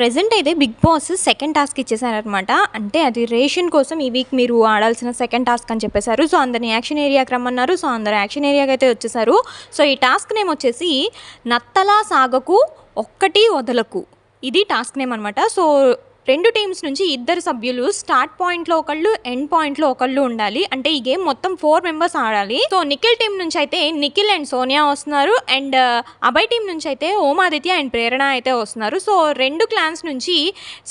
Present అయితే big boss second task ఇచ్చేసారనమాట అంటే అది రేషన్ కోసం ఈ వీక్ మీరు ఆడాల్సిన సెకండ్ టాస్క్ అని చెప్పేశారు. సో అందరిని యాక్షన్ ఏరియాకి రమ్మన్నారు. సో అందరు యాక్షన్ ఏరియాకి అయితే వచ్చేసారు. సో ఈ టాస్క్ నేమ్ వచ్చేసి నత్తలా సాగకు ఒక్కటి వదలకు. ఇది టాస్క్ నేమ్ అనమాట సో రెండు టీమ్స్ నుంచి ఇద్దరు సభ్యులు స్టార్ట్ పాయింట్లో ఒకళ్ళు ఎండ్ పాయింట్లో ఒకళ్ళు ఉండాలి. అంటే ఈ గేమ్ మొత్తం ఫోర్ మెంబర్స్ ఆడాలి. సో నిఖిల్ టీం నుంచి అయితే నిఖిల్ అండ్ సోనియా వస్తున్నారు. అండ్ uh, అభయ్ టీం నుంచి అయితే ఓమాదిత్య అండ్ ప్రేరణ అయితే వస్తున్నారు. సో రెండు క్లాన్స్ నుంచి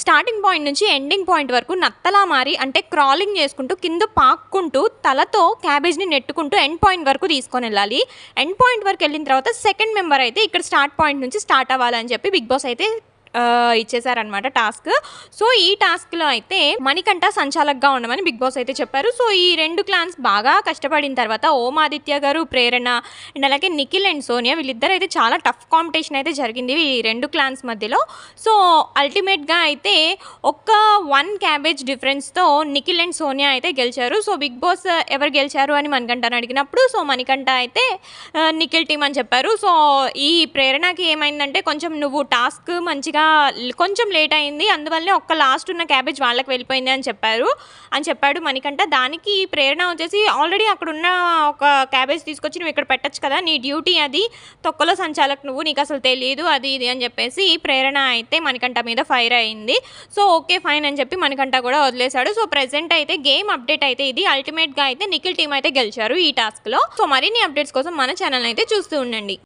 స్టార్టింగ్ పాయింట్ నుంచి ఎండింగ్ పాయింట్ వరకు నత్తలా మారి అంటే క్రాలింగ్ చేసుకుంటూ కింద పాక్కుంటూ తలతో క్యాబేజ్ని నెట్టుకుంటూ ఎండ్ పాయింట్ వరకు తీసుకొని వెళ్ళాలి. ఎండ్ పాయింట్ వరకు వెళ్ళిన తర్వాత సెకండ్ మెంబర్ అయితే ఇక్కడ స్టార్ట్ పాయింట్ నుంచి స్టార్ట్ అవ్వాలని చెప్పి బిగ్ బాస్ అయితే ఇచ్చేసారనమాట టాస్క్. సో ఈ టాస్క్లో అయితే మణికంఠ సంచాలక్గా ఉండమని బిగ్ బాస్ అయితే చెప్పారు. సో ఈ రెండు క్లాన్స్ బాగా కష్టపడిన తర్వాత ఓం ఆదిత్య గారు ప్రేరణ అండ్ అలాగే నిఖిల్ అండ్ సోనియా వీళ్ళిద్దరు అయితే చాలా టఫ్ కాంపిటీషన్ అయితే జరిగింది ఈ రెండు క్లాన్స్ మధ్యలో. సో అల్టిమేట్గా అయితే ఒక్క వన్ క్యాబేజ్ డిఫరెన్స్తో నిఖిల్ అండ్ సోనియా అయితే గెలిచారు. సో బిగ్ బాస్ ఎవరు గెలిచారు అని మణికంఠని అడిగినప్పుడు సో మణికంఠ అయితే నిఖిల్ టీం అని చెప్పారు. సో ఈ ప్రేరణకి ఏమైందంటే కొంచెం నువ్వు టాస్క్ మంచిగా కొంచెం లేట్ అయింది. అందువల్లనే ఒక్క లాస్ట్ ఉన్న క్యాబేజ్ వాళ్ళకి వెళ్ళిపోయింది అని చెప్పారు. అని చెప్పాడు మణికంఠ. దానికి ఈ ప్రేరణ వచ్చేసి ఆల్రెడీ అక్కడ ఉన్న ఒక క్యాబేజ్ తీసుకొచ్చి నువ్వు ఇక్కడ పెట్టచ్చు కదా నీ డ్యూటీ అది. తొక్కలో సంచాలక్ నువ్వు నీకు అసలు తెలియదు అది ఇది అని చెప్పేసి ప్రేరణ అయితే మణికంట మీద ఫైర్ అయింది. సో ఓకే ఫైన్ అని చెప్పి మనకంట కూడా వదిలేశాడు. సో ప్రెసెంట్ అయితే గేమ్ అప్డేట్ అయితే ఇది. అల్టిమేట్గా అయితే నిఖిల్ టీం అయితే గెలిచారు ఈ టాస్క్లో సో మరిన్ని అప్డేట్స్ కోసం మన ఛానల్ అయితే చూస్తూ ఉండండి.